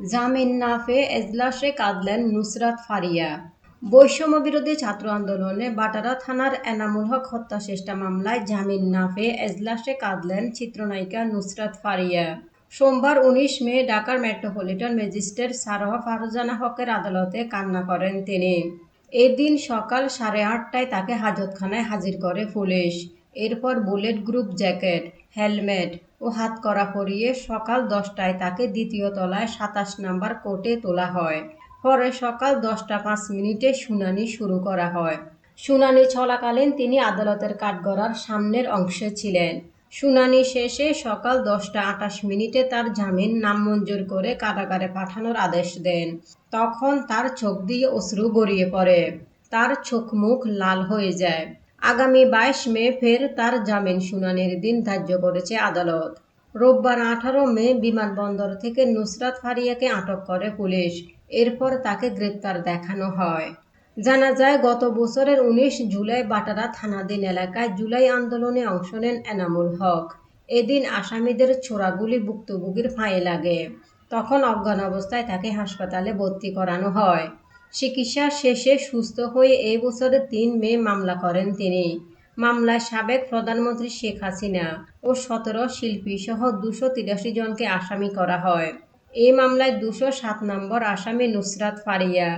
জামিন না পেয়ে এজলাসে কাঁদলেন নুসরাত ফারিয়া। বৈষম্য বিরোধী ছাত্র আন্দোলনে বাটারা থানার এনামুল হক হত্যা চেষ্টা মামলায় জামিন না পেয়ে এজলাসে কাঁদলেন চিত্রনায়িকা নুসরাত ফারিয়া। সোমবার উনিশ মে ঢাকার মেট্রোপলিটন ম্যাজিস্ট্রেট সারোয়া ফারজানা হকের আদালতে কান্না করেন তিনি। এদিন সকাল সাড়ে আটটায় তাকে হাজতখানায় হাজির করে পুলিশ। এরপর বুলেট গ্রুপ জ্যাকেট, হেলমেট ও হাতকড়া পরিয়ে সকাল দশটায় তাকে দ্বিতীয় তলায় সাতাশ নম্বর কোর্টে তোলা হয়। পরে সকাল দশটা পাঁচ মিনিটে শুনানি শুরু করা হয়। শুনানি চলাকালীন তিনি আদালতের কাঠগড়ার সামনের অংশে ছিলেন। শুনানি শেষে সকাল দশটা আটাশ মিনিটে তার জামিন নামঞ্জুর করে কারাগারে পাঠানোর আদেশ দেন। তখন তার চোখ দিয়ে অশ্রু গড়িয়ে পড়ে। তার চোখ মুখ লাল হয়ে যায়। আগামী বাইশ মে ফের তার জামিন শুনানির দিন ধার্য করেছে আদালত। রোববার আঠারো মে বিমানবন্দর থেকে নুসরাত ফারিয়াকে আটক করে পুলিশ। এরপর তাকে গ্রেপ্তার দেখানো হয়। জানা যায়, গত বছরের উনিশ জুলাই বাটারা থানাধীন এলাকায় জুলাই আন্দোলনে অংশ নেন এনামুল হক। এদিন আসামিদের ছোড়াগুলি ভুক্তভোগীর ফাঁয়ে লাগে। তখন অজ্ঞান অবস্থায় তাকে হাসপাতালে ভর্তি করানো হয়। চিকিৎসা শেষে সুস্থ হয়ে এই বছরের তিন মে মামলা করেন তিনি। মামলায় সাবেক প্রধানমন্ত্রী শেখ হাসিনা ও সতেরো শিল্পী সহ দুশো তিরাশি জনকে আসামি করা হয়। এই মামলায় দুশো সাত নম্বর আসামি নুসরাত ফারিয়া।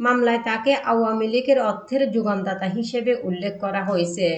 মামলায় তাকে আওয়ামী লীগের অর্থের যোগানদাতা হিসেবে উল্লেখ করা হয়েছে।